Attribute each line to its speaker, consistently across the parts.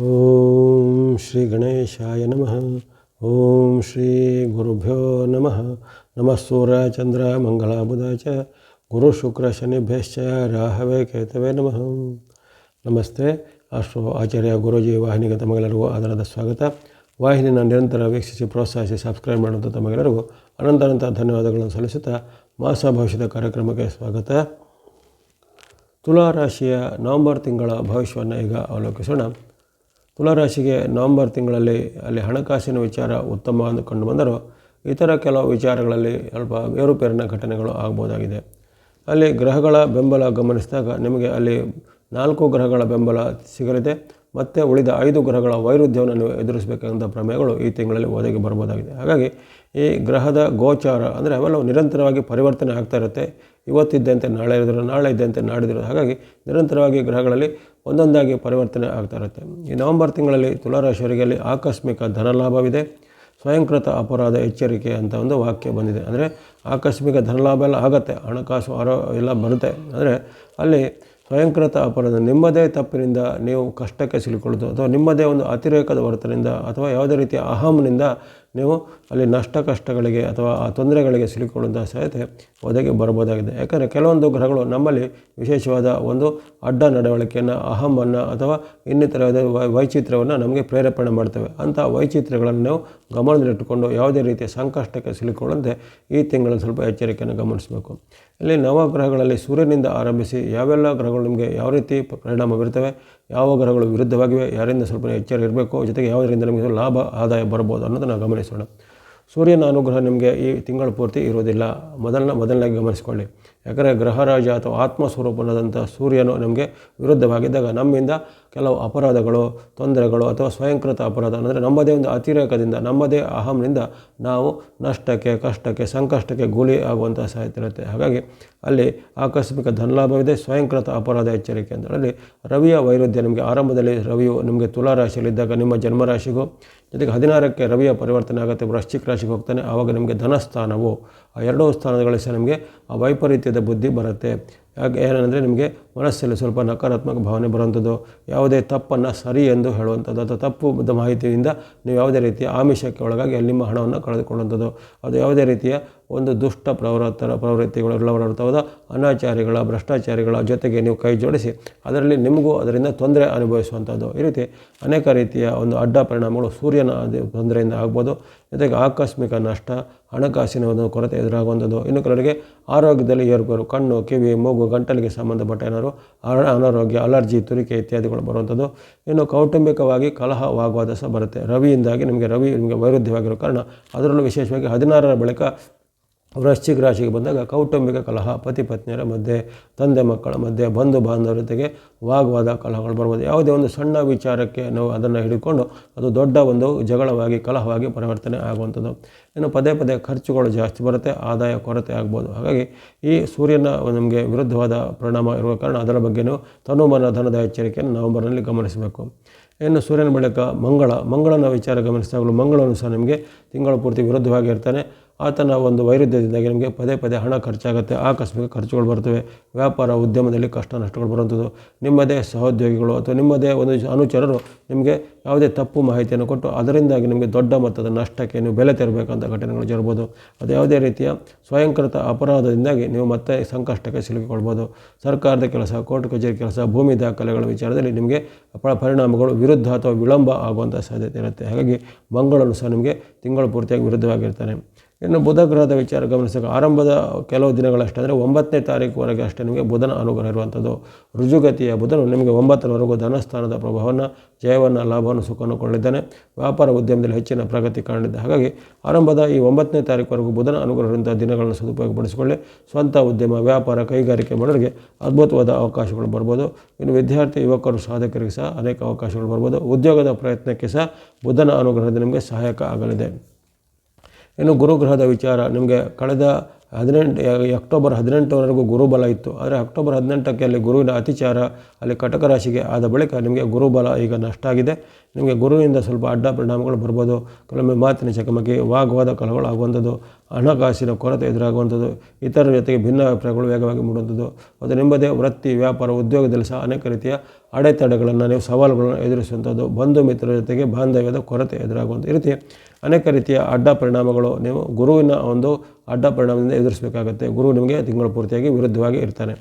Speaker 1: ಓಂ ಶ್ರೀ ಗಣೇಶಾಯ ನಮಃ. ಓಂ ಶ್ರೀ ಗುರುಭ್ಯೋ ನಮಃ. ನಮಃ ಸೂರ್ಯ ಚಂದ್ರ ಮಂಗಳ ಬುಧ ಚ. ಗುರು ಶುಕ್ರ ಶನಿಭ್ಯಶ್ಚ ರಾಹವೇ ಕೇತವೇ ನಮಃ. ನಮಸ್ತೆ. ಅಷ್ಟು ಆಚಾರ್ಯ ಗುರುಜಿ ವಾಹಿನಿಗೆ ತಮಗೆಲ್ಲರಿಗೂ ಆಧಾರದ ಸ್ವಾಗತ. ವಾಹಿನಿಯನ್ನು ನಿರಂತರ ವೀಕ್ಷಿಸಿ, ಪ್ರೋತ್ಸಾಹಿಸಿ, ಸಬ್ಸ್ಕ್ರೈಬ್ ಮಾಡುವಂಥ ತಮಗೆಲ್ಲರಿಗೂ ಅನಂತ ಧನ್ಯವಾದಗಳನ್ನು ಸಲ್ಲಿಸುತ್ತಾ ಮಾಸ ಭವಿಷ್ಯದ ಕಾರ್ಯಕ್ರಮಕ್ಕೆ ಸ್ವಾಗತ. ತುಲಾ ರಾಶಿಯ ನವೆಂಬರ್ ತಿಂಗಳ ಭವಿಷ್ಯವನ್ನು ಈಗ ಅವಲೋಕಿಸೋಣ. ತುಲಾರಾಶಿಗೆ ನವೆಂಬರ್ ತಿಂಗಳಲ್ಲಿ ಅಲ್ಲಿ ಹಣಕಾಸಿನ ವಿಚಾರ ಉತ್ತಮ ಎಂದು ಕಂಡು ಬಂದರೂ ಇತರ ಕೆಲವು ವಿಚಾರಗಳಲ್ಲಿ ಸ್ವಲ್ಪ ಏರುಪೇರಿನ ಘಟನೆಗಳು ಆಗ್ಬೋದಾಗಿದೆ. ಅಲ್ಲಿ ಗ್ರಹಗಳ ಬೆಂಬಲ ಗಮನಿಸಿದಾಗ ನಿಮಗೆ ಅಲ್ಲಿ ನಾಲ್ಕು ಗ್ರಹಗಳ ಬೆಂಬಲ ಸಿಗಲಿದೆ. ಮತ್ತು ಉಳಿದ ಐದು ಗ್ರಹಗಳ ವೈರುಧ್ಯವನ್ನು ನೀವು ಎದುರಿಸಬೇಕಾದಂಥ ಪ್ರಮೇಯಗಳು ಈ ತಿಂಗಳಲ್ಲಿ ಒದಗಿ ಬರ್ಬೋದಾಗಿದೆ. ಹಾಗಾಗಿ ಈ ಗ್ರಹದ ಗೋಚಾರ ಅಂದರೆ ಅವೆಲ್ಲವೂ ನಿರಂತರವಾಗಿ ಪರಿವರ್ತನೆ ಆಗ್ತಾ ಇರುತ್ತೆ. ಇವತ್ತಿದ್ದಂತೆ, ನಾಳೆ ಇದ್ದರೆ ನಾಳೆ ಇದ್ದಂತೆ ನಾಡಿದ್ರು ಹಾಗಾಗಿ ನಿರಂತರವಾಗಿ ಗ್ರಹಗಳಲ್ಲಿ ಒಂದೊಂದಾಗಿ ಪರಿವರ್ತನೆ ಆಗ್ತಾ ಇರುತ್ತೆ. ಈ ನವಂಬರ್ ತಿಂಗಳಲ್ಲಿ ತುಲಾರಾಶಿಯವರಿಗೆ ಆಕಸ್ಮಿಕ ಧನಲಾಭವಿದೆ. ಸ್ವಯಂಕೃತ ಅಪರಾಧ ಎಚ್ಚರಿಕೆ ಅಂತ ಒಂದು ವಾಕ್ಯ ಬಂದಿದೆ. ಅಂದರೆ ಆಕಸ್ಮಿಕ ಧನಲಾಭ ಎಲ್ಲ ಆಗುತ್ತೆ, ಹಣಕಾಸು ಆರೋ ಎಲ್ಲ ಬರುತ್ತೆ. ಅಂದರೆ ಅಲ್ಲಿ ಸ್ವಯಂಕೃತ ಅಪರಾಧ, ನಿಮ್ಮದೇ ತಪ್ಪಿನಿಂದ ನೀವು ಕಷ್ಟಕ್ಕೆ ಸಿಲುಕೊಳ್ಳೋದು ಅಥವಾ ನಿಮ್ಮದೇ ಒಂದು ಅತಿರೇಕದ ವರ್ತನೆಯಿಂದ ಅಥವಾ ಯಾವುದೇ ರೀತಿಯ ಅಹಂನಿಂದ ನೀವು ಅಲ್ಲಿ ನಷ್ಟ ಕಷ್ಟಗಳಿಗೆ ಅಥವಾ ಆ ತೊಂದರೆಗಳಿಗೆ ಸಿಲುಕೊಳ್ಳುವಂಥ ಸಾಧ್ಯತೆ ಒದಗಿ ಬರಬಹುದಾಗಿದೆ. ಯಾಕಂದರೆ ಕೆಲವೊಂದು ಗ್ರಹಗಳು ನಮ್ಮಲ್ಲಿ ವಿಶೇಷವಾದ ಒಂದು ಅಡ್ಡ ನಡವಳಿಕೆಯನ್ನು ಅಹಮನ್ನು ಅಥವಾ ಇನ್ನಿತರ ವೈಚಿತ್ರ್ಯವನ್ನು ನಮಗೆ ಪ್ರೇರೇಪಣೆ ಮಾಡ್ತವೆ. ಅಂಥ ವೈಚಿತ್ರ್ಯಗಳನ್ನು ನಾವು ಗಮನದಲ್ಲಿಟ್ಟುಕೊಂಡು ಯಾವುದೇ ರೀತಿಯ ಸಂಕಷ್ಟಕ್ಕೆ ಸಿಲುಕೊಳ್ಳುವಂತೆ ಈ ತಿಂಗಳಲ್ಲಿ ಸ್ವಲ್ಪ ಎಚ್ಚರಿಕೆಯನ್ನು ಗಮನಿಸಬೇಕು. ಇಲ್ಲಿ ನವಗ್ರಹಗಳಲ್ಲಿ ಸೂರ್ಯನಿಂದ ಆರಂಭಿಸಿ ಯಾವೆಲ್ಲ ಗ್ರಹಗಳು ನಿಮಗೆ ಯಾವ ರೀತಿ ಪರಿಣಾಮ ಬೀರ್ತವೆ ಯಾವ ಗ್ರಹಗಳು ವಿರುದ್ಧವಾಗಿವೆ, ಯಾರಿಂದ ಸ್ವಲ್ಪ ಎಚ್ಚರ ಇರಬೇಕು, ಜೊತೆಗೆ ಯಾವುದರಿಂದ ನಮಗೆ ಲಾಭ, ಆದಾಯ ಬರ್ಬೋದು ಅನ್ನೋದನ್ನು ಗಮನಿಸೋಣ. ಸೂರ್ಯನ ಅನುಗ್ರಹ ನಿಮಗೆ ಈ ತಿಂಗಳ ಪೂರ್ತಿ ಇರೋದಿಲ್ಲ ಮೊದಲನ, ಮೊದಲನೇ ಗಮನಿಸಿಕೊಳ್ಳಿ. ಯಾಕಂದರೆ ಗ್ರಹರಾಜ ಅಥವಾ ಆತ್ಮಸ್ವರೂಪನಾದಂಥ ಸೂರ್ಯನು ನಮಗೆ ವಿರುದ್ಧವಾಗಿದ್ದಾಗ ನಮ್ಮಿಂದ ಕೆಲವು ಅಪರಾಧಗಳು, ತೊಂದರೆಗಳು ಅಥವಾ ಸ್ವಯಂಕೃತ ಅಪರಾಧ, ಅಂದರೆ ನಮ್ಮದೇ ಒಂದು ಅತಿರೇಕದಿಂದ, ನಮ್ಮದೇ ಅಹಂನಿಂದ ನಾವು ನಷ್ಟಕ್ಕೆ, ಕಷ್ಟಕ್ಕೆ, ಸಂಕಷ್ಟಕ್ಕೆ ಗುಲಿ ಆಗುವಂಥ ಸಾಧ್ಯತೆ ಇರುತ್ತೆ. ಹಾಗಾಗಿ ಅಲ್ಲಿ ಆಕಸ್ಮಿಕ ಧನಲಾಭವಿದೆ, ಸ್ವಯಂಕೃತ ಅಪರಾಧ ಎಚ್ಚರಿಕೆ ಅಂತೇಳಿ ರವಿಯ ವೈರುಧ್ಯ ನಿಮಗೆ ಆರಂಭದಲ್ಲಿ ರವಿಯು ನಿಮಗೆ ತುಲಾರಾಶಿಯಲ್ಲಿದ್ದಾಗ ನಿಮ್ಮ ಜನ್ಮರಾಶಿಗೂ ಜೊತೆಗೆ ಹದಿನಾರಕ್ಕೆ ರವಿಯ ಪರಿವರ್ತನೆ ಆಗುತ್ತೆ, ವೃಶ್ಚಿಕ ರಾಶಿಗೆ ಹೋಗ್ತಾನೆ, ಆವಾಗ ನಿಮಗೆ ಧನಸ್ಥಾನವು ಎರಡೂ ಸ್ಥಾನಗಳಲ್ಲಿ ಸಹ ನಿಮಗೆ ಆ ವೈಪರೀತ್ಯದ ಬುದ್ಧಿ ಬರುತ್ತೆ. ಯಾಕೆ ಏನಂದರೆ ನಿಮಗೆ ಮನಸ್ಸಲ್ಲಿ ಸ್ವಲ್ಪ ನಕಾರಾತ್ಮಕ ಭಾವನೆ ಬರುವಂಥದ್ದು, ಯಾವುದೇ ತಪ್ಪನ್ನು ಸರಿ ಎಂದು ಹೇಳುವಂಥದ್ದು, ಅಥವಾ ತಪ್ಪು ಮಾಹಿತಿಯಿಂದ ನೀವು ಯಾವುದೇ ರೀತಿಯ ಆಮಿಷಕ್ಕೆ ಒಳಗಾಗಿ ಅಲ್ಲಿ ನಿಮ್ಮ ಹಣವನ್ನು ಕಳೆದುಕೊಳ್ಳುವಂಥದ್ದು. ಅದು ಯಾವುದೇ ರೀತಿಯ ಒಂದು ದುಷ್ಟ ಪ್ರವೃತ್ತರ ಪ್ರವೃತ್ತಿಗಳು ಅನಾಚಾರಿಗಳ, ಭ್ರಷ್ಟಾಚಾರಿಗಳ ಜೊತೆಗೆ ನೀವು ಕೈ ಜೋಡಿಸಿ ಅದರಲ್ಲಿ ನಿಮಗೂ ಅದರಿಂದ ತೊಂದರೆ ಅನುಭವಿಸುವಂಥದ್ದು. ಈ ರೀತಿ ಅನೇಕ ರೀತಿಯ ಒಂದು ಅಡ್ಡ ಪರಿಣಾಮಗಳು ಸೂರ್ಯನ ತೊಂದರೆಯಿಂದ ಆಗ್ಬೋದು. ಜೊತೆಗೆ ಆಕಸ್ಮಿಕ ನಷ್ಟ, ಹಣಕಾಸಿನ ಒಂದು ಕೊರತೆ ಎದುರಾಗುವಂಥದ್ದು. ಇನ್ನು ಕೆಲವರಿಗೆ ಆರೋಗ್ಯದಲ್ಲಿ ಏರ್ಬೋದು ಕಣ್ಣು, ಕಿವಿ, ಮೂಗು, ಗಂಟಲಿಗೆ ಸಂಬಂಧಪಟ್ಟ ಏನಾದರೂ ಅನಾರೋಗ್ಯ, ಅಲರ್ಜಿ, ತುರಿಕೆ ಇತ್ಯಾದಿಗಳು ಬರುವಂಥದ್ದು. ಇನ್ನು ಕೌಟುಂಬಿಕವಾಗಿ ಕಲಹವಾಗುವಾದ ಸಹ ಬರುತ್ತೆ. ರವಿಯಿಂದಾಗಿ ನಿಮಗೆ ರವಿ ನಿಮಗೆ ವೈರುಧ್ಯವಾಗಿರೋ ಕಾರಣ ಅದರಲ್ಲೂ ವಿಶೇಷವಾಗಿ ಹದಿನಾರರ ಬಳಿಕ ವೃಶ್ಚಿಕ ರಾಶಿಗೆ ಬಂದಾಗ ಕೌಟುಂಬಿಕ ಕಲಹ, ಪತಿ ಪತ್ನಿಯರ ಮಧ್ಯೆ, ತಂದೆ ಮಕ್ಕಳ ಮಧ್ಯೆ, ಬಂಧು ಬಾಂಧವರ ಜೊತೆಗೆ ವಾಗ್ವಾದ ಕಲಹಗಳು ಬರ್ಬೋದು ಯಾವುದೇ ಒಂದು ಸಣ್ಣ ವಿಚಾರಕ್ಕೆ ನಾವು ಅದನ್ನು ಹಿಡಿಕೊಂಡು ಅದು ದೊಡ್ಡ ಒಂದು ಜಗಳವಾಗಿ, ಕಲಹವಾಗಿ ಪರಿವರ್ತನೆ ಆಗುವಂಥದ್ದು. ಇನ್ನು ಪದೇ ಪದೇ ಖರ್ಚುಗಳು ಜಾಸ್ತಿ ಬರುತ್ತೆ, ಆದಾಯ ಕೊರತೆ ಆಗ್ಬೋದು. ಹಾಗಾಗಿ ಈ ಸೂರ್ಯನ ನಮಗೆ ವಿರುದ್ಧವಾದ ಪರಿಣಾಮ ಇರುವ ಕಾರಣ ಅದರ ಬಗ್ಗೆಯೂ ತನುಮನ ಧನದ ಎಚ್ಚರಿಕೆಯನ್ನು ನವೆಂಬರ್ನಲ್ಲಿ ಗಮನಿಸಬೇಕು. ಇನ್ನು ಸೂರ್ಯನ ಬಳಿಕ ಮಂಗಳ, ಮಂಗಳನ ವಿಚಾರ ಗಮನಿಸಿದಾಗಲೂ ಮಂಗಳನು ಸಹ ನಿಮಗೆ ತಿಂಗಳ ಪೂರ್ತಿ ವಿರುದ್ಧವಾಗಿ ಇರ್ತಾನೆ. ಆತನ ಒಂದು ವೈರುಧ್ಯದಿಂದಾಗಿ ನಿಮಗೆ ಪದೇ ಪದೇ ಹಣ ಖರ್ಚಾಗುತ್ತೆ. ಆಕಸ್ಮಿಕ ಖರ್ಚುಗಳು ಬರ್ತವೆ ವ್ಯಾಪಾರ, ಉದ್ಯಮದಲ್ಲಿ ಕಷ್ಟ ನಷ್ಟಗಳು ಬರುವಂಥದ್ದು. ನಿಮ್ಮದೇ ಸಹೋದ್ಯೋಗಿಗಳು ಅಥವಾ ನಿಮ್ಮದೇ ಒಂದು ಅನುಚರರು ನಿಮಗೆ ಯಾವುದೇ ತಪ್ಪು ಮಾಹಿತಿಯನ್ನು ಕೊಟ್ಟು ಅದರಿಂದಾಗಿ ನಿಮಗೆ ದೊಡ್ಡ ಮೊತ್ತದ ನಷ್ಟಕ್ಕೆ ನೀವು ಬೆಲೆ ತೆರಬೇಕಂತ ಘಟನೆಗಳು ಜರಬಹುದು ಅದು ಯಾವುದೇ ರೀತಿಯ ಸ್ವಯಂಕೃತ ಅಪರಾಧದಿಂದಾಗಿ ನೀವು ಮತ್ತೆ ಸಂಕಷ್ಟಕ್ಕೆ ಸಿಲುಕಿಕೊಳ್ಬೋದು. ಸರ್ಕಾರದ ಕೆಲಸ, ಕೋರ್ಟ್ ಕಚೇರಿ ಕೆಲಸ, ಭೂಮಿ ದಾಖಲೆಗಳ ವಿಚಾರದಲ್ಲಿ ನಿಮಗೆ ಪರಿಣಾಮಗಳು ವಿರುದ್ಧ ಅಥವಾ ವಿಳಂಬ ಆಗುವಂಥ ಸಾಧ್ಯತೆ ಇರುತ್ತೆ. ಹಾಗಾಗಿ ಮಂಗಳನು ಸಹ ನಿಮಗೆ ತಿಂಗಳು ಪೂರ್ತಿಯಾಗಿ ವಿರುದ್ಧವಾಗಿರ್ತಾನೆ. ಇನ್ನು ಬುಧ ಗ್ರಹದ ವಿಚಾರ ಗಮನಿಸಿದಾಗ ಆರಂಭದ ಕೆಲವು ದಿನಗಳಷ್ಟೇ ಅಂದರೆ ಒಂಬತ್ತನೇ ತಾರೀಕುವರೆಗೆ ಅಷ್ಟೇ ನಿಮಗೆ ಬುಧನ ಅನುಗ್ರಹ ಇರುವಂಥದ್ದು. ರುಜುಗತಿಯ ಬುಧನು ನಿಮಗೆ ಒಂಬತ್ತರವರೆಗೂ ಧನಸ್ಥಾನದ ಪ್ರಭಾವವನ್ನು, ಜಯವನ್ನು, ಲಾಭವನ್ನು, ಸುಖವನ್ನು ಕೊಳ್ಳಿದ್ದಾನೆ ವ್ಯಾಪಾರ ಉದ್ಯಮದಲ್ಲಿ ಹೆಚ್ಚಿನ ಪ್ರಗತಿ ಕಾಣಿದೆ ಹಾಗಾಗಿ ಆರಂಭದ ಈ ಒಂಬತ್ತನೇ ತಾರೀಕುವರೆಗೂ ಬುಧನ ಅನುಗ್ರಹದಿಂದ ದಿನಗಳನ್ನು ಸದುಪಯೋಗಪಡಿಸಿಕೊಳ್ಳಿ. ಸ್ವಂತ ಉದ್ಯಮ, ವ್ಯಾಪಾರ, ಕೈಗಾರಿಕೆ ಮಾಡೋರಿಗೆ ಅದ್ಭುತವಾದ ಅವಕಾಶಗಳು ಬರ್ಬೋದು. ಇನ್ನು ವಿದ್ಯಾರ್ಥಿ, ಯುವಕರು, ಸಾಧಕರಿಗೆ ಸಹ ಅನೇಕ ಅವಕಾಶಗಳು ಬರ್ಬೋದು. ಉದ್ಯೋಗದ ಪ್ರಯತ್ನಕ್ಕೆ ಸಹ ಬುಧನ ಅನುಗ್ರಹದಿಂದ ನಿಮಗೆ ಸಹಾಯಕ ಆಗಲಿದೆ. ಇನ್ನು ಗುರುಗ್ರಹದ ವಿಚಾರ, ನಿಮಗೆ ಕಳೆದ ಹದಿನೆಂಟು ಅಕ್ಟೋಬರ್ ಹದಿನೆಂಟರವರೆಗೂ ಗುರುಬಲ ಇತ್ತು. ಆದರೆ ಅಕ್ಟೋಬರ್ ಹದಿನೆಂಟಕ್ಕೆ ಅಲ್ಲಿ ಗುರುವಿನ ಅತಿಚಾರ, ಅಲ್ಲಿ ಕಟಕ ರಾಶಿಗೆ ಆದ ಬಳಿಕ ನಿಮಗೆ ಗುರುಬಲ ಈಗ ನಷ್ಟ ಆಗಿದೆ ನಿಮಗೆ ಗುರುವಿನಿಂದ ಸ್ವಲ್ಪ ಅಡ್ಡ ಪರಿಣಾಮಗಳು ಬರ್ಬೋದು. ಕೆಲವೊಮ್ಮೆ ಮಾತಿನ ಚಕಮಕಿ, ವಾಗ್ವಾದ ಕಲಗಳಾಗುವಂಥದ್ದು ಹಣಕಾಸಿನ ಕೊರತೆ ಎದುರಾಗುವಂಥದ್ದು, ಇತರರ ಜೊತೆಗೆ ಭಿನ್ನಾಭಿಪ್ರಾಯಗಳು ವೇಗವಾಗಿ ಮೂಡುವಂಥದ್ದು. ಅದು ನಿಮ್ಮದೇ ವೃತ್ತಿ, ವ್ಯಾಪಾರ, ಉದ್ಯೋಗದಲ್ಲಿ ಸಹ ಅನೇಕ ರೀತಿಯ ಅಡೆತಡೆಗಳನ್ನು ನೀವು, ಸವಾಲುಗಳನ್ನು ಎದುರಿಸುವಂಥದ್ದು, ಬಂಧು ಮಿತ್ರರ ಜೊತೆಗೆ ಬಾಂಧವ್ಯದ ಕೊರತೆ ಎದುರಾಗುವಂಥ ರೀತಿ ಅನೇಕ ರೀತಿಯ ಅಡ್ಡ ಪರಿಣಾಮಗಳು ನೀವು ಗುರುವಿನ ಒಂದು ಅಡ್ಡ ಪರಿಣಾಮದಿಂದ ಎದುರಿಸಬೇಕಾಗುತ್ತೆ. ಗುರು ನಿಮಗೆ ತಿಂಗಳು ಪೂರ್ತಿಯಾಗಿ ವಿರುದ್ಧವಾಗಿ ಇರ್ತಾನೆ.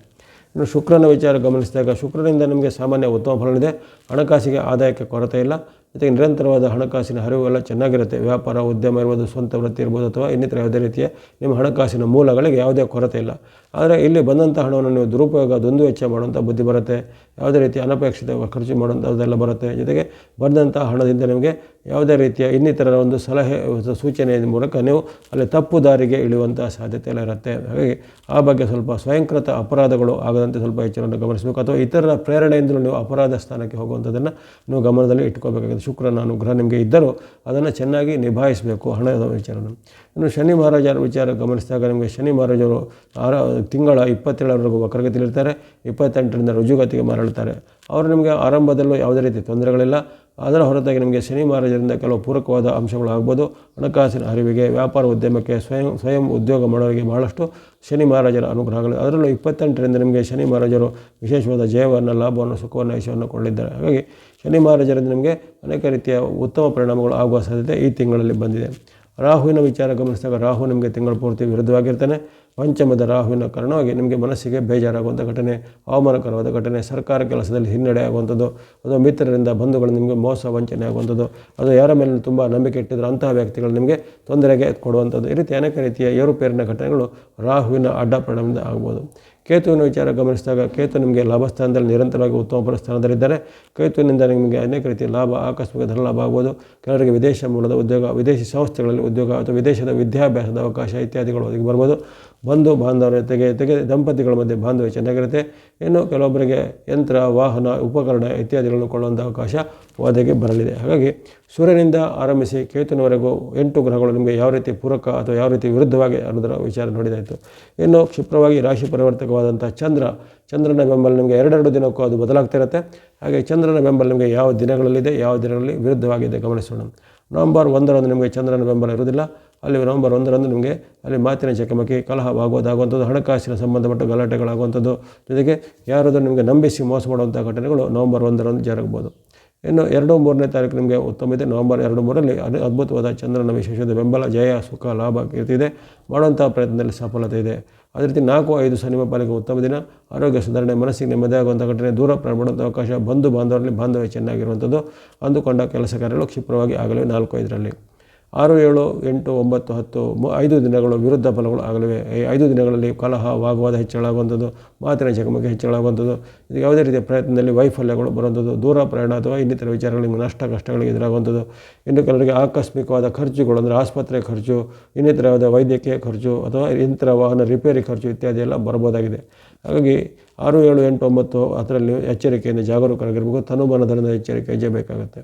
Speaker 1: ಇನ್ನು ಶುಕ್ರನ ವಿಚಾರ ಗಮನಿಸಿದಾಗ ಶುಕ್ರನಿಂದ ನಿಮಗೆ ಸಾಮಾನ್ಯ ಉತ್ತಮ ಫಲವಿದೆ. ಹಣಕಾಸಿಗೆ ಆದಾಯಕ್ಕೆ ಕೊರತೆ ಇಲ್ಲ. ಜೊತೆಗೆ ನಿರಂತರವಾದ ಹಣಕಾಸಿನ ಹರಿವು ಎಲ್ಲ ಚೆನ್ನಾಗಿರುತ್ತೆ. ವ್ಯಾಪಾರ, ಉದ್ಯಮ ಇರ್ಬೋದು, ಸ್ವಂತ ವೃತ್ತಿ ಇರ್ಬೋದು ಅಥವಾ ಇನ್ನಿತರ ಯಾವುದೇ ರೀತಿಯ ನಿಮ್ಮ ಹಣಕಾಸಿನ ಮೂಲಗಳಿಗೆ ಯಾವುದೇ ಕೊರತೆ ಇಲ್ಲ. ಆದರೆ ಇಲ್ಲಿ ಬಂದಂಥ ಹಣವನ್ನು ನೀವು ದುರುಪಯೋಗ ದುಂದು ವೆಚ್ಚ ಮಾಡುವಂಥ ಬುದ್ಧಿ ಬರುತ್ತೆ. ಯಾವುದೇ ರೀತಿಯ ಅನಪೇಕ್ಷಿತ ಖರ್ಚು ಮಾಡುವಂಥದ್ದೆಲ್ಲ ಬರುತ್ತೆ. ಜೊತೆಗೆ ಬಂದಂಥ ಹಣದಿಂದ ನಿಮಗೆ ಯಾವುದೇ ರೀತಿಯ ಇನ್ನಿತರ ಒಂದು ಸಲಹೆ ಸೂಚನೆಯ ಮೂಲಕ ನೀವು ಅಲ್ಲಿ ತಪ್ಪು ದಾರಿಗೆ ಇಳಿಯುವಂಥ ಸಾಧ್ಯತೆ ಎಲ್ಲ ಇರುತ್ತೆ. ಹಾಗಾಗಿ ಆ ಬಗ್ಗೆ ಸ್ವಲ್ಪ ಸ್ವಯಂಕೃತ ಅಪರಾಧಗಳು ಆಗದಂತೆ ಸ್ವಲ್ಪ ಎಚ್ಚರವನ್ನು ಗಮನಿಸಬೇಕು. ಅಥವಾ ಇತರರ ಪ್ರೇರಣೆಯಿಂದಲೂ ನೀವು ಅಪರಾಧ ಸ್ಥಾನಕ್ಕೆ ಹೋಗುವಂಥದ್ದನ್ನು ನೀವು ಗಮನದಲ್ಲಿ ಇಟ್ಕೋಬೇಕಾಗುತ್ತೆ ಶುಕ್ರನ ಅನುಗ್ರಹ ನಿಮಗೆ ಇದ್ದರೂ ಅದನ್ನು ಚೆನ್ನಾಗಿ ನಿಭಾಯಿಸಬೇಕು ಹಣದ ವಿಚಾರನ ಇನ್ನು ಶನಿ ಮಹಾರಾಜರ ವಿಚಾರ ಗಮನಿಸಿದಾಗ ನಿಮಗೆ ಶನಿ ಮಹಾರಾಜರು ಆರ, ತಿಂಗಳ ಇಪ್ಪತ್ತೇಳರವರೆಗೂ ವಕ್ರಗತಿಯಲ್ಲಿರ್ತಾರೆ, ಇಪ್ಪತ್ತೆಂಟರಿಂದ ರುಜುಗತಿಗೆ ಮರಳುತ್ತಾರೆ. ಅವರು ನಿಮಗೆ ಆರಂಭದಲ್ಲೂ ಯಾವುದೇ ರೀತಿ ತೊಂದರೆಗಳಿಲ್ಲ. ಅದರ ಹೊರತಾಗಿ ನಿಮಗೆ ಶನಿ ಮಹಾರಾಜರಿಂದ ಕೆಲವು ಪೂರಕವಾದ ಅಂಶಗಳು ಆಗ್ಬೋದು. ಹಣಕಾಸಿನ ಅರಿವಿಗೆ ವ್ಯಾಪಾರ ಉದ್ಯಮಕ್ಕೆ, ಸ್ವಯಂ ಸ್ವಯಂ ಉದ್ಯೋಗ ಮಾಡೋರಿಗೆ ಬಹಳಷ್ಟು ಶನಿ ಮಹಾರಾಜರ ಅನುಗ್ರಹಗಳು ಅದರಲ್ಲೂ ಇಪ್ಪತ್ತೆಂಟರಿಂದ ನಿಮಗೆ ಶನಿ ಮಹಾರಾಜರು ವಿಶೇಷವಾದ ಜಯವನ್ನು, ಲಾಭವನ್ನು, ಸುಖವನ್ನು ಯಶವನ್ನು ಕೊಡಲಿದ್ದಾರೆ. ಹಾಗಾಗಿ ಶನಿ ಮಹಾರಾಜರಿಂದ ನಿಮಗೆ ಅನೇಕ ರೀತಿಯ ಉತ್ತಮ ಪರಿಣಾಮಗಳು ಆಗುವ ಸಾಧ್ಯತೆ ಈ ತಿಂಗಳಲ್ಲಿ ಬಂದಿದೆ. ರಾಹುವಿನ ವಿಚಾರ ಗಮನಿಸಿದಾಗ ರಾಹು ನಿಮಗೆ ತಿಂಗಳ ಪೂರ್ತಿ ವಿರುದ್ಧವಾಗಿರ್ತಾನೆ. ಪಂಚಮದ ರಾಹುವಿನ ಕಾರಣವಾಗಿ ನಿಮಗೆ ಮನಸ್ಸಿಗೆ ಬೇಜಾರಾಗುವಂಥ ಘಟನೆ, ಅವಮಾನಕರವಾದ ಘಟನೆ, ಸರ್ಕಾರ ಕೆಲಸದಲ್ಲಿ ಹಿನ್ನಡೆ ಆಗುವಂಥದ್ದು ಅಥವಾ ಮಿತ್ರರಿಂದ ಬಂಧುಗಳು ನಿಮಗೆ ಮೋಸ ವಂಚನೆ ಆಗುವಂಥದ್ದು, ಅದು ಯಾರ ಮೇಲೆ ತುಂಬ ನಂಬಿಕೆ ಇಟ್ಟಿದ್ರು ಅಂತಹ ವ್ಯಕ್ತಿಗಳು ನಿಮಗೆ ತೊಂದರೆಗೆ ಕೊಡುವಂಥದ್ದು. ಈ ರೀತಿ ಅನೇಕ ರೀತಿಯ ಏರುಪೇರಿನ ಘಟನೆಗಳು ರಾಹುವಿನ ಅಡ್ಡ ಪರಿಣಾಮದಿಂದ ಆಗ್ಬೋದು. ಕೇತುವಿನ ವಿಚಾರ ಗಮನಿಸಿದಾಗ ಕೇತು ನಿಮಗೆ ಲಾಭಸ್ಥಾನದಲ್ಲಿ ನಿರಂತರವಾಗಿ ಉತ್ತಮ ಸ್ಥಾನದಲ್ಲಿದ್ದಾರೆ ಕೇತುವಿನಿಂದ ನಿಮಗೆ ಅನೇಕ ರೀತಿಯ ಲಾಭ, ಆಕಸ್ಮಿಕ ಧನ ಲಾಭ ಆಗ್ಬೋದು ಕೆಲವರಿಗೆ ವಿದೇಶ ಮೂಲದ ಉದ್ಯೋಗ, ವಿದೇಶಿ ಸಂಸ್ಥೆಗಳಲ್ಲಿ ಉದ್ಯೋಗ ಅಥವಾ ವಿದೇಶದ ವಿದ್ಯಾಭ್ಯಾಸದ ಅವಕಾಶ ಇತ್ಯಾದಿಗಳು ಒದಗಿ ಬರ್ಬೋದು. ಬಂಧು ಬಾಂಧವರ, ತೆಗೆ ತೆಗೆ ದಂಪತಿಗಳ ಮಧ್ಯೆ ಬಾಂಧವ್ಯ ಚೆನ್ನಾಗಿರುತ್ತೆ ಇನ್ನು ಕೆಲವೊಬ್ಬರಿಗೆ ಯಂತ್ರ, ವಾಹನ, ಉಪಕರಣ ಇತ್ಯಾದಿಗಳನ್ನು ಕೊಳ್ಳುವಂಥ ಅವಕಾಶ ಒದಗಿ ಬರಲಿದೆ. ಹಾಗಾಗಿ ಸೂರ್ಯನಿಂದ ಆರಂಭಿಸಿ ಕೇತುನವರೆಗೂ ಎಂಟು ಗ್ರಹಗಳು ನಿಮಗೆ ಯಾವ ರೀತಿ ಪೂರಕ ಅಥವಾ ಯಾವ ರೀತಿ ವಿರುದ್ಧವಾಗಿ ಅನ್ನೋದರ ವಿಚಾರ ನೋಡಿದಾಯಿತು. ಇನ್ನು ಕ್ಷಿಪ್ರವಾಗಿ ರಾಶಿ ಪರಿವರ್ತಕವಾದಂಥ ಚಂದ್ರ, ಚಂದ್ರನ ಬೆಂಬಲ ನಿಮಗೆ ಎರಡೆರಡು ದಿನಕ್ಕೂ ಅದು ಬದಲಾಗ್ತಿರುತ್ತೆ ಹಾಗೆ ಚಂದ್ರನ ಬೆಂಬಲ ನಿಮಗೆ ಯಾವ ದಿನಗಳಲ್ಲಿದೆ, ಯಾವ ದಿನಗಳಲ್ಲಿ ವಿರುದ್ಧವಾಗಿದೆ ಗಮನಿಸೋಣ. ನವೆಂಬರ್ ಒಂದರಂದು ನಿಮಗೆ ಚಂದ್ರನ ಬೆಂಬಲ ಇರುವುದಿಲ್ಲ. ಅಲ್ಲಿ ನವಂಬರ್ ಒಂದರಂದು ನಿಮಗೆ ಅಲ್ಲಿ ಮಾತಿನ ಚಕಮಕಿ ಕಲಹವಾಗುವುದಾಗುವಂಥದ್ದು ಹಣಕಾಸಿನ ಸಂಬಂಧಪಟ್ಟ ಗಲಾಟೆಗಳಾಗುವಂಥದ್ದು ಜೊತೆಗೆ ಯಾರಾದರೂ ನಿಮಗೆ ನಂಬಿಸಿ ಮೋಸ ಮಾಡುವಂಥ ಘಟನೆಗಳು ನವಂಬರ್ ಒಂದರಂದು ಜರುಗಬಹುದು. ಇನ್ನು ಎರಡು ಮೂರನೇ ತಾರೀಕು ನಿಮಗೆ ಉತ್ತಮ ಇದೆ ನವಂಬರ್ ಎರಡು ಮೂರರಲ್ಲಿ ಅದು ಅದ್ಭುತವಾದ ಚಂದ್ರನ ವಿಶೇಷದ ಬೆಂಬಲ, ಜಯ, ಸುಖ, ಲಾಭ ಕೀರ್ತಿದೆ ಮಾಡುವಂಥ ಪ್ರಯತ್ನದಲ್ಲಿ ಸಫಲತೆ ಇದೆ. ಅದೇ ರೀತಿ ನಾಲ್ಕು ಐದು ಸನಿಮ ಪಾಲಿಗೆ ಉತ್ತಮ ದಿನ. ಆರೋಗ್ಯ ಸುಧಾರಣೆ, ಮನಸ್ಸಿಗೆ ನೆಮ್ಮದಿ ಆಗುವಂಥ ಘಟನೆ, ದೂರ ಪ್ರಮಾಣದ ಅವಕಾಶ ಬಂಧು ಬಾಂಧವರಲ್ಲಿ ಬಾಂಧವ್ಯ ಚೆನ್ನಾಗಿರುವಂಥದ್ದು ಅಂದುಕೊಂಡ ಕೆಲಸ ಕಾರ್ಯಗಳು ಕ್ಷಿಪ್ರವಾಗಿ ಆಗಲಿವೆ ನಾಲ್ಕು ಐದರಲ್ಲಿ. ಆರು, ಏಳು, ಎಂಟು, ಒಂಬತ್ತು, ಹತ್ತು ಐದು ದಿನಗಳು ವಿರುದ್ಧ ಫಲಗಳು ಆಗಲಿವೆ. ಐದು ದಿನಗಳಲ್ಲಿ ಕಲಹ ವಾಗ್ವಾದ ಹೆಚ್ಚಳಾಗುವಂಥದ್ದು ಮಾತಿನ ಚಕಮಕಿ ಹೆಚ್ಚಳಾಗುವಂಥದ್ದು ಇದು ಯಾವುದೇ ರೀತಿಯ ಪ್ರಯತ್ನದಲ್ಲಿ ವೈಫಲ್ಯಗಳು ಬರುವಂಥದ್ದು, ದೂರ ಪ್ರಯಾಣ ಅಥವಾ ಇನ್ನಿತರ ವಿಚಾರಗಳಿಗೆ ನಷ್ಟ ಕಷ್ಟಗಳಿಗೆ ಎದುರಾಗುವಂಥದ್ದು. ಇನ್ನು ಕೆಲವರಿಗೆ ಆಕಸ್ಮಿಕವಾದ ಖರ್ಚುಗಳು ಅಂದರೆ ಆಸ್ಪತ್ರೆ ಖರ್ಚು, ಇನ್ನಿತರವಾದ ವೈದ್ಯಕೀಯ ಖರ್ಚು ಅಥವಾ ಇನ್ನಿತರ ವಾಹನ ರಿಪೇರಿ ಖರ್ಚು ಇತ್ಯಾದಿ ಎಲ್ಲ ಬರ್ಬೋದಾಗಿದೆ ಹಾಗಾಗಿ ಆರು, ಏಳು, ಎಂಟು, ಒಂಬತ್ತು ಅದರಲ್ಲಿ ಎಚ್ಚರಿಕೆಯಿಂದ ಜಾಗರೂಕರಾಗಿರಬೇಕು. ತನುಮನಧನದ ಎಚ್ಚರಿಕೆ ಹೆಜ್ಜೆಬೇಕಾಗುತ್ತೆ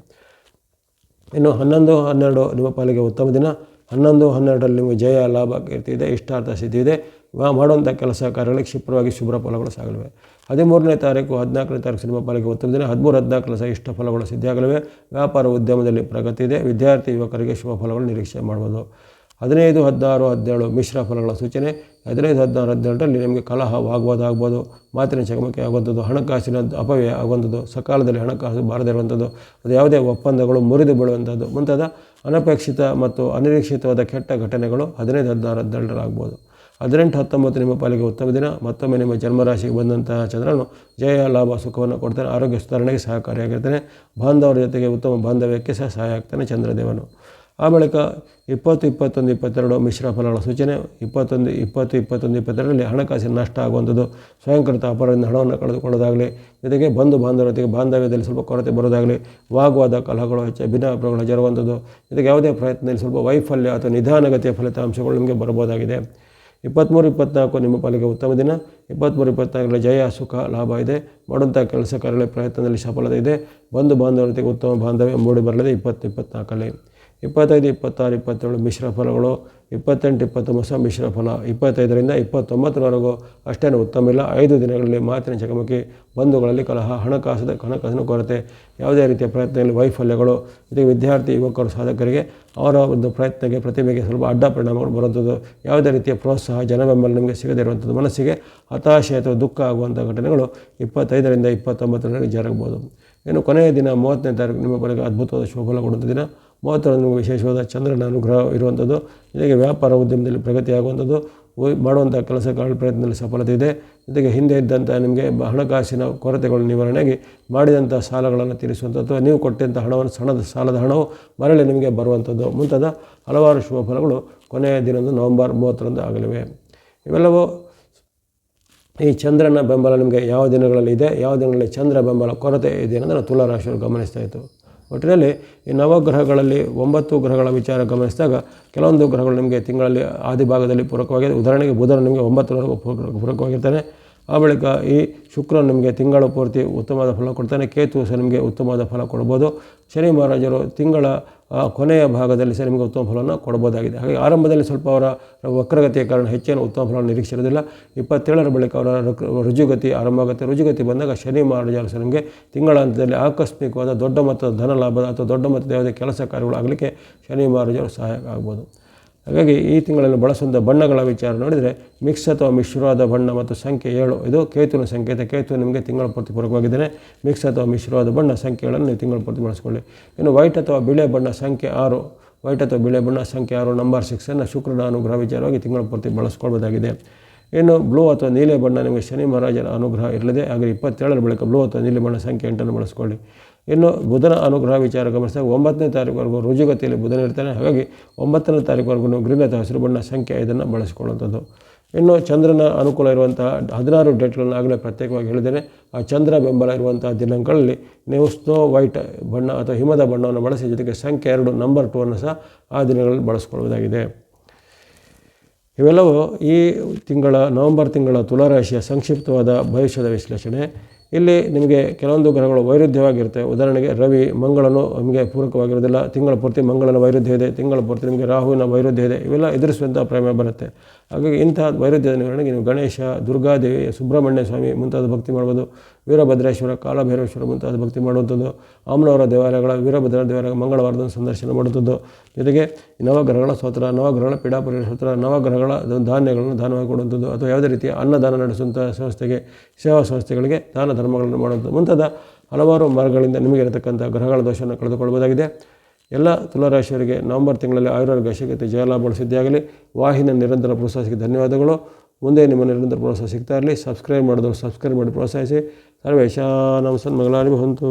Speaker 1: ಇನ್ನು ಹನ್ನೊಂದು, ಹನ್ನೆರಡು ನಿಮ್ಮ ಪಾಲಿಗೆ ಉತ್ತಮ ದಿನ. ಹನ್ನೊಂದು, ಹನ್ನೆರಡರಲ್ಲಿ ನಿಮಗೆ ಜಯ, ಲಾಭ ಕೀರ್ತಿದೆ ಇಷ್ಟಾರ್ಥ ಸಿದ್ಧಿ ಇದೆ. ಮಾ- ಮಾಡುವಂಥ ಕೆಲಸ ಕಾರ್ಯಗಳಿಗೆ ಕ್ಷಿಪ್ರವಾಗಿ ಶುಭ್ರ ಫಲಗಳು ಸಾಗಲಿವೆ. ಹದಿಮೂರನೇ ತಾರೀಕು, ಹದಿನಾಲ್ಕನೇ ತಾರೀಕು ಸಿನಿಮಾ ಪಾಲಿಗೆ ಉತ್ತಮ ದಿನ. ಹದಿಮೂರು, ಹದಿನಾಲ್ಕು ಸಹ ಇಷ್ಟ ಫಲಗಳು ಸಿದ್ಧಿಯಾಗಲಿವೆ. ವ್ಯಾಪಾರ ಉದ್ಯಮದಲ್ಲಿ ಪ್ರಗತಿ ಇದೆ. ವಿದ್ಯಾರ್ಥಿ ಯುವಕರಿಗೆ ಶುಭ ಫಲಗಳು ನಿರೀಕ್ಷೆ ಮಾಡ್ಬೋದು. ಹದಿನೈದು, ಹದಿನಾರು, ಹದಿನೇಳು ಮಿಶ್ರ ಫಲಗಳ ಸೂಚನೆ. ಹದಿನೈದು, ಹದಿನಾರು, ಹದಿನೇಳರಲ್ಲಿ ನಿಮಗೆ ಕಲಹ ವಾಗ್ವಾದ ಆಗ್ಬೋದು ಮಾತಿನ ಚಕಮಕಿ ಆಗುವಂಥದ್ದು, ಹಣಕಾಸಿನ ಅಪವ್ಯಯ ಆಗುವಂಥದ್ದು, ಸಕಾಲದಲ್ಲಿ ಹಣಕಾಸು ಬಾರದೇ ಇರುವಂಥದ್ದು ಅದು ಯಾವುದೇ ಒಪ್ಪಂದಗಳು ಮುರಿದು ಬೀಳುವಂಥದ್ದು, ಮುಂತಾದ ಅನಪೇಕ್ಷಿತ ಮತ್ತು ಅನಿರೀಕ್ಷಿತವಾದ ಕೆಟ್ಟ ಘಟನೆಗಳು ಹದಿನೈದು, ಹದಿನಾರು ಹದಿನೇಳರಾಗ್ಬೋದು ಹದಿನೆಂಟು, ಹತ್ತೊಂಬತ್ತು ನಿಮ್ಮ ಪಾಲಿಗೆ ಉತ್ತಮ ದಿನ. ಮತ್ತೊಮ್ಮೆ ನಿಮ್ಮ ಜನ್ಮರಾಶಿಗೆ ಬಂದಂತಹ ಚಂದ್ರನು ಜಯ, ಲಾಭ, ಸುಖವನ್ನು ಕೊಡ್ತಾನೆ. ಆರೋಗ್ಯ ಸುಧಾರಣೆಗೆ ಸಹಕಾರಿಯಾಗಿರ್ತಾನೆ. ಬಾಂಧವರ ಜೊತೆಗೆ ಉತ್ತಮ ಬಾಂಧವ್ಯಕ್ಕೆ ಸಹ ಸಹಾಯ ಆಗ್ತಾನೆ ಚಂದ್ರದೇವನು. ಆ ಬಳಿಕ ಇಪ್ಪತ್ತು, ಇಪ್ಪತ್ತೊಂದು, ಇಪ್ಪತ್ತೆರಡು ಮಿಶ್ರ ಫಲಗಳ ಸೂಚನೆ, ಇಪ್ಪತ್ತೊಂದು, ಇಪ್ಪತ್ತು, ಇಪ್ಪತ್ತೊಂದು, ಇಪ್ಪತ್ತೆರಡರಲ್ಲಿ ಹಣಕಾಸಿನ ನಷ್ಟ ಆಗುವಂಥದ್ದು ಸ್ವಯಂಕೃತ ಅಪರದಿಂದ ಹಣವನ್ನು ಕಳೆದುಕೊಳ್ಳೋದಾಗಲಿ ಜೊತೆಗೆ ಬಂಧು ಬಾಂಧವ್ಯತೆಗೆ ಬಾಂಧವ್ಯದಲ್ಲಿ ಸ್ವಲ್ಪ ಕೊರತೆ ಬರೋದಾಗಲಿ ವಾಗ್ವಾದ ಕಲಹಗಳು ಹೆಚ್ಚು ಭಿನ್ನಾಭಿಪ್ರಾಯಗಳು ಜರುಗುವಂಥದ್ದು ಜೊತೆಗೆ ಯಾವುದೇ ಪ್ರಯತ್ನದಲ್ಲಿ ಸ್ವಲ್ಪ ವೈಫಲ್ಯ ಅಥವಾ ನಿಧಾನಗತಿಯ ಫಲಿತಾಂಶಗಳು ನಿಮಗೆ ಬರ್ಬೋದಾಗಿದೆ ಇಪ್ಪತ್ತ್ಮೂರು ಇಪ್ಪತ್ನಾಲ್ಕು ನಿಮ್ಮ ಪಾಲಿಗೆ ಉತ್ತಮ ದಿನ. ಇಪ್ಪತ್ತ್ಮೂರು, ಇಪ್ಪತ್ತ್ನಾಲ್ಕರಲ್ಲಿ ಜಯ, ಸುಖ, ಲಾಭ ಇದೆ. ಮಾಡುವಂಥ ಕೆಲಸ ಕಾರ್ಯಗಳ ಪ್ರಯತ್ನದಲ್ಲಿ ಸಫಲತೆ ಇದೆ. ಬಂಧು ಬಾಂಧವರ ಉತ್ತಮ ಬಾಂಧವ್ಯ ಮೂಡಿ ಬರಲಿದೆ ಇಪ್ಪತ್ತು ಇಪ್ಪತ್ತ್ನಾಲ್ಕಲ್ಲಿ ಇಪ್ಪತ್ತೈದು, ಇಪ್ಪತ್ತಾರು, ಇಪ್ಪತ್ತೇಳು ಮಿಶ್ರ ಫಲಗಳು, ಇಪ್ಪತ್ತೆಂಟು, ಇಪ್ಪತ್ತೊಂಬತ್ತು ಮಿಶ್ರ ಫಲ, ಇಪ್ಪತ್ತೈದರಿಂದ ಇಪ್ಪತ್ತೊಂಬತ್ತರವರೆಗೂ ಅಷ್ಟೇನು ಉತ್ತಮ ಇಲ್ಲ. ಐದು ದಿನಗಳಲ್ಲಿ ಮಾತಿನ ಚಕಮಕಿ, ಬಂಧುಗಳಲ್ಲಿ ಕಲಹ ಹಣಕಾಸದ ಹಣಕಾಸಿನ ಕೊರತೆ, ಯಾವುದೇ ರೀತಿಯ ಪ್ರಯತ್ನದಲ್ಲಿ ವೈಫಲ್ಯಗಳು. ಜೊತೆಗೆ ವಿದ್ಯಾರ್ಥಿ, ಯುವಕರು, ಸಾಧಕರಿಗೆ ಅವರ ಒಂದು ಪ್ರಯತ್ನಕ್ಕೆ, ಪ್ರತಿಭೆಗೆ ಸ್ವಲ್ಪ ಅಡ್ಡ ಪರಿಣಾಮಗಳು ಬರುವಂಥದ್ದು. ಯಾವುದೇ ರೀತಿಯ ಪ್ರೋತ್ಸಾಹ, ಜನಬೆಂಬಲ ನಿಮಗೆ ಸಿಗದೇ ಇರುವಂಥದ್ದು ಮನಸ್ಸಿಗೆ ಹತಾಶೆ ಅಥವಾ ದುಃಖ ಆಗುವಂಥ ಘಟನೆಗಳು ಇಪ್ಪತ್ತೈದರಿಂದ ಇಪ್ಪತ್ತೊಂಬತ್ತರವರೆಗೆ ಜರುಗಬಹುದು. ಇನ್ನು ಕೊನೆಯ ದಿನ, ಮೂವತ್ತನೇ ತಾರೀಕು, ನಿಮ್ಮ ಬಳಿಗೆ ಅದ್ಭುತವಾದ ಶುಭಫಲ ಕೊಡುವಂಥ ದಿನ. ಮೂವತ್ತರಂದು ವಿಶೇಷವಾದ ಚಂದ್ರನ ಅನುಗ್ರಹ ಇರುವಂಥದ್ದು. ಜೊತೆಗೆ ವ್ಯಾಪಾರ ಉದ್ಯಮದಲ್ಲಿ ಪ್ರಗತಿ ಮಾಡುವಂಥ ಕೆಲಸ ಕಾರ್ಯ ಪ್ರಯತ್ನದಲ್ಲಿ ಸಫಲತೆ ಇದೆ. ಜೊತೆಗೆ ಹಿಂದೆ ಇದ್ದಂಥ ನಿಮಗೆ ಹಣಕಾಸಿನ ಕೊರತೆಗಳು ನಿವಾರಣೆಗೆ ಮಾಡಿದಂಥ ಸಾಲಗಳನ್ನು ತೀರಿಸುವಂಥ ಅಥವಾ ನೀವು ಕೊಟ್ಟಂಥ ಹಣವನ್ನು ಸಣ್ಣದ ಸಾಲದ ಹಣವು ಮರಳಿ ನಿಮಗೆ ಬರುವಂಥದ್ದು. ಮುಂತಾದ ಹಲವಾರು ಶುಭ ಫಲಗಳು ಕೊನೆಯ ದಿನದ ನವೆಂಬರ್ ಮೂವತ್ತರಂದು ಆಗಲಿವೆ. ಇವೆಲ್ಲವೂ ಈ ಚಂದ್ರನ ಬೆಂಬಲ ನಿಮಗೆ ಯಾವ ದಿನಗಳಲ್ಲಿ ಇದೆ? ಯಾವ ದಿನಗಳಲ್ಲಿ ಚಂದ್ರ ಬೆಂಬಲ ಕೊರತೆ ಇದೆ ಅನ್ನೋದನ್ನು ತುಲಾ ರಾಶಿಯವರು ಗಮನಿಸ್ತಾ ಇತ್ತು. ಒಟ್ಟಿನಲ್ಲಿ ಈ ನವಗ್ರಹಗಳಲ್ಲಿ ಒಂಬತ್ತು ಗ್ರಹಗಳ ವಿಚಾರ ಗಮನಿಸಿದಾಗ ಕೆಲವೊಂದು ಗ್ರಹಗಳು ನಿಮಗೆ ತಿಂಗಳಲ್ಲಿ ಆದಿಭಾಗದಲ್ಲಿ ಪೂರಕವಾಗಿದೆ ಉದಾಹರಣೆಗೆ ಬುಧನ ನಿಮಗೆ ಪೂರಕ, ಪೂರಕವಾಗಿರ್ತಾನೆ. ಆ ಬಳಿಕ ಈ ಶುಕ್ರ ನಿಮಗೆ ತಿಂಗಳ ಪೂರ್ತಿ ಉತ್ತಮವಾದ ಫಲ ಕೊಡ್ತಾನೆ. ಕೇತು ಸಹ ನಿಮಗೆ ಉತ್ತಮವಾದ ಫಲ ಕೊಡ್ಬೋದು. ಶನಿ ಮಹಾರಾಜರು ತಿಂಗಳ ಕೊನೆಯ ಭಾಗದಲ್ಲಿ ಸಹ ನಿಮಗೆ ಉತ್ತಮ ಫಲವನ್ನು ಕೊಡ್ಬೋದಾಗಿದೆ. ಹಾಗೆ ಆರಂಭದಲ್ಲಿ ಸ್ವಲ್ಪ ಅವರ ವಕ್ರಗತಿಯ ಕಾರಣ ಹೆಚ್ಚಿನ ಉತ್ತಮ ಫಲವನ್ನು ನಿರೀಕ್ಷಿಸಿರೋದಿಲ್ಲ ಇಪ್ಪತ್ತೇಳರ ಬಳಿಕ ಅವರ ರುಜುಗತಿ ಆರಂಭ ಆಗುತ್ತೆ. ರುಜುಗತಿ ಬಂದಾಗ ಶನಿ ಮಹಾರಾಜರು ಸಹ ನಿಮಗೆ ತಿಂಗಳ ಹಂತದಲ್ಲಿ ಆಕಸ್ಮಿಕವಾದ ದೊಡ್ಡ ಮೊತ್ತದ ಧನ ಲಾಭದ ಅಥವಾ ದೊಡ್ಡ ಮೊತ್ತದ ಯಾವುದೇ ಕೆಲಸ ಕಾರ್ಯಗಳು ಆಗಲಿಕ್ಕೆ ಶನಿ ಮಹಾರಾಜರು ಸಹಾಯಕ ಆಗ್ಬೋದು. ಹಾಗಾಗಿ ಈ ತಿಂಗಳಲ್ಲಿ ಬಳಸುವಂಥ ಬಣ್ಣಗಳ ವಿಚಾರ ನೋಡಿದರೆ ಮಿಕ್ಸ್ ಅಥವಾ ಮಿಶ್ರವಾದ ಬಣ್ಣ ಮತ್ತು ಸಂಖ್ಯೆ ಏಳು. ಇದು ಕೇತುವಿನ ಸಂಕೇತ. ಕೇತು ನಿಮಗೆ ತಿಂಗಳ ಪೂರ್ತಿ ಪೂರಕವಾಗಿದ್ದಾನೆ ಮಿಕ್ಸ್ ಅಥವಾ ಮಿಶ್ರವಾದ ಬಣ್ಣ ಸಂಖ್ಯೆ ಏಳನ್ನು ನೀವು ತಿಂಗಳ ಪೂರ್ತಿ ಬಳಸ್ಕೊಳ್ಳಿ. ಇನ್ನು ವೈಟ್ ಅಥವಾ ಬಿಳೆ ಬಣ್ಣ ಸಂಖ್ಯೆ ಆರು. ವೈಟ್ ಅಥವಾ ಬಿಳೆ ಬಣ್ಣ ಸಂಖ್ಯೆ ಆರು ನಂಬರ್ ಸಿಕ್ಸನ್ನು ಶುಕ್ರನ ಅನುಗ್ರಹ ವಿಚಾರವಾಗಿ ತಿಂಗಳ ಪೂರ್ತಿ ಬಳಸ್ಕೊಳ್ಬೋದಾಗಿದೆ. ಇನ್ನು ಬ್ಲೂ ಅಥವಾ ನೀಲಿ ಬಣ್ಣ ನಿಮಗೆ ಶನಿ ಮಹಾರಾಜರ ಅನುಗ್ರಹ ಇರಲಿದೆ. ಹಾಗೆ ಇಪ್ಪತ್ತೇಳರ ಬಳಿಕ ಬ್ಲೂ ಅಥವಾ ನೀಲಿ ಬಣ್ಣ ಸಂಖ್ಯೆ ಎಂಟನ್ನು ಬಳಸ್ಕೊಳ್ಳಿ. ಇನ್ನು ಬುಧನ ಅನುಗ್ರಹ ವಿಚಾರ ಗಮನಿಸಿದಾಗ ಒಂಬತ್ತನೇ ತಾರೀಕುವರೆಗೂ ರುಜುಗತಿಯಲ್ಲಿ ಬುಧನ ಇರ್ತಾನೆ. ಹಾಗಾಗಿ ಒಂಬತ್ತನೇ ತಾರೀಕುವರೆಗೂ ಗ್ರೀನ್ ಅಥವಾ ಹಸಿರು ಬಣ್ಣ ಸಂಖ್ಯೆ ಇದನ್ನು ಬಳಸಿಕೊಳ್ಳುವಂಥದ್ದು. ಇನ್ನು ಚಂದ್ರನ ಅನುಕೂಲ ಇರುವಂತಹ ಹದಿನಾರು ಡೇಟ್ಗಳನ್ನು ಆಗಲೇ ಪ್ರತ್ಯೇಕವಾಗಿ ಹೇಳಿದ್ದೇನೆ. ಆ ಚಂದ್ರ ಬೆಂಬಲ ಇರುವಂತಹ ದಿನಾಂಕಗಳಲ್ಲಿ ನೀವು ಸ್ನೋ, ವೈಟ್ ಬಣ್ಣ ಅಥವಾ ಹಿಮದ ಬಣ್ಣವನ್ನು ಬಳಸಿ ಜೊತೆಗೆ ಸಂಖ್ಯೆ ಎರಡು, ನಂಬರ್ ಟೂ ಅನ್ನು ಸಹ ಆ ದಿನಗಳಲ್ಲಿ ಬಳಸ್ಕೊಳ್ಳುವುದಾಗಿದೆ. ಇವೆಲ್ಲವೂ ಈ ತಿಂಗಳ ನವೆಂಬರ್ ತಿಂಗಳ ತುಲಾರಾಶಿಯ ಸಂಕ್ಷಿಪ್ತವಾದ ಭವಿಷ್ಯದ ವಿಶ್ಲೇಷಣೆ. ಇಲ್ಲಿ ನಿಮಗೆ ಕೆಲವೊಂದು ಗ್ರಹಗಳು ವೈರುಧ್ಯವಾಗಿರುತ್ತೆ. ಉದಾಹರಣೆಗೆ ರವಿ ಮಂಗಳನು ನಿಮಗೆ ಪೂರಕವಾಗಿರೋದಿಲ್ಲ ತಿಂಗಳ ಪೂರ್ತಿ ಮಂಗಳನ ವೈರುಧ್ಯ ಇದೆ. ತಿಂಗಳ ಪೂರ್ತಿ ನಿಮಗೆ ರಾಹುವಿನ ವೈರುಧ್ಯ ಇದೆ. ಇವೆಲ್ಲ ಎದುರಿಸುವಂಥ ಪ್ರೇಮ ಬರುತ್ತೆ. ಹಾಗಾಗಿ ಇಂತಹ ವೈರುಧ್ಯ ನಿವಾರಣೆಗೆ ನೀವು ಗಣೇಶ ದುರ್ಗಾದೇವಿ ಸುಬ್ರಹ್ಮಣ್ಯ ಸ್ವಾಮಿ ಮುಂತಾದ ಭಕ್ತಿ ಮಾಡ್ಬೋದು. ವೀರಭದ್ರೇಶ್ವರ, ಕಾಲಭೈರವೇಶ್ವರ ಮುಂತಾದ ಭಕ್ತಿ ಮಾಡುವಂಥದ್ದು. ಆಮ್ಲವರ ದೇವಾಲಯಗಳ ವೀರಭದ್ರ ದೇವಾಲಯ ಮಂಗಳವಾರದ ಸಂದರ್ಶನ ಮಾಡುವಂಥದ್ದು. ಜೊತೆಗೆ ನವಗ್ರಹಗಳ ಸ್ತೋತ್ರ, ನವಗ್ರಹಗಳ ಪೀಡಾಪುರ ಸ್ತೋತ್ರ, ನವಗ್ರಹಗಳ ಧಾನ್ಯಗಳನ್ನು ದಾನವಾಗಿ ಕೊಡುವಂಥದ್ದು. ಅಥವಾ ಯಾವುದೇ ರೀತಿಯ ಅನ್ನದಾನ ನಡೆಸುವಂಥ ಸಂಸ್ಥೆಗೆ, ಸೇವಾ ಸಂಸ್ಥೆಗಳಿಗೆ ದಾನ ಧರ್ಮಗಳನ್ನು ಮಾಡುವಂಥದ್ದು. ಮುಂತಾದ ಹಲವಾರು ಮಾರ್ಗಗಳಿಂದ ನಿಮಗೆ ಇರತಕ್ಕಂಥ ಗ್ರಹಗಳ ದೋಷವನ್ನು ಕಳೆದುಕೊಳ್ಬೋದಾಗಿದೆ. ಎಲ್ಲ ತುಲಾರಾಶಿಯವರಿಗೆ ನವೆಂಬರ್ ತಿಂಗಳಲ್ಲಿ ಆಯುರ್ವೇದ ಗಶಕತೆ ಜಯಲಾಭಗಳು ಸಿದ್ಧಿಯಾಗಲಿ ವಾಹಿನ ನಿರಂತರ ಪ್ರೋತ್ಸಾಹಕ್ಕೆ ಧನ್ಯವಾದಗಳು. ಮುಂದೆ ನಿಮ್ಮ ನಿರಂತರ ಪ್ರೋತ್ಸಾಹ ಸಿಗ್ತಾ ಇರಲಿ. ಸಬ್ಸ್ಕ್ರೈಬ್ ಮಾಡಿದವರು ಸಬ್ಸ್ಕ್ರೈಬ್ ಮಾಡಿ ಪ್ರೋತ್ಸಾಹಿಸಿ. ಸರ್ವೇಶಾನಂ ಸನ್ಮಂಗಲಾನಿ ಭವಂತು